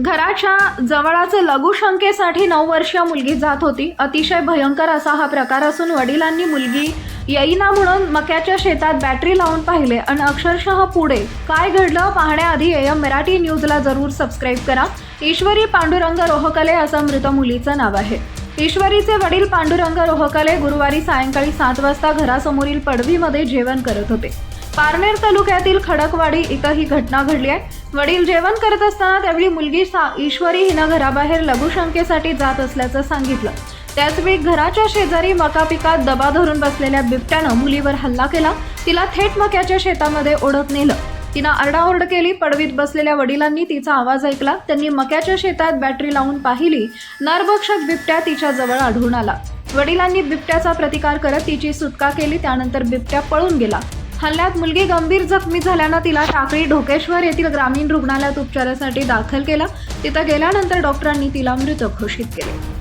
घराच्या जवळच लघुशंकेसाठी नऊ वर्षीय मुलगी जात होती. अतिशय भयंकर असा हा प्रकार असून वडिलांनी मुलगी येईना म्हणून मक्याच्या शेतात बॅटरी लावून पाहिले आणि अक्षरशः पुढे. काय घडलं पाहण्याआधी एम मराठी न्यूजला जरूर सबस्क्राईब करा. ईश्वरी पांडुरंग रोहकले असं मृत मुलीचं नाव आहे. ईश्वरीचे वडील पांडुरंग रोहकले गुरुवारी सायंकाळी सात वाजता घरासमोरील पडवीमध्ये जेवण करत होते. पारनेर तालुक्यातील खडकवाडी इथं ही घटना घडली आहे. वडील जेवण करत असताना त्यावेळी मुलगी सा ईश्वरी हिनं घराबाहेर लघुशंकेसाठी जात असल्याचं सांगितलं. त्याचवेळी घराच्या शेजारी मका पिकात दबा धरून बसलेल्या बिबट्यानं मुलीवर हल्ला केला. तिला थेट मक्याच्या शेतामध्ये ओढत नेलं. तिनं आरडाओरड केली पडवीत बसलेल्या वडिलांनी तिचा आवाज ऐकला. त्यांनी मक्याच्या शेतात बॅटरी लावून पाहिली. नरभक्षक बिबट्या तिच्या जवळ आढळून आला. वडिलांनी बिबट्याचा प्रतिकार करत तिची सुटका केली त्यानंतर बिबट्या पळून गेला. हल्ल्यात मुलगी गंभीर जखमी झाल्यानं तिला टाकळी ढोकेश्वर येथील ग्रामीण रुग्णालयात उपचारासाठी दाखल केला. तिथं गेल्यानंतर डॉक्टरांनी तिला मृत घोषित केले.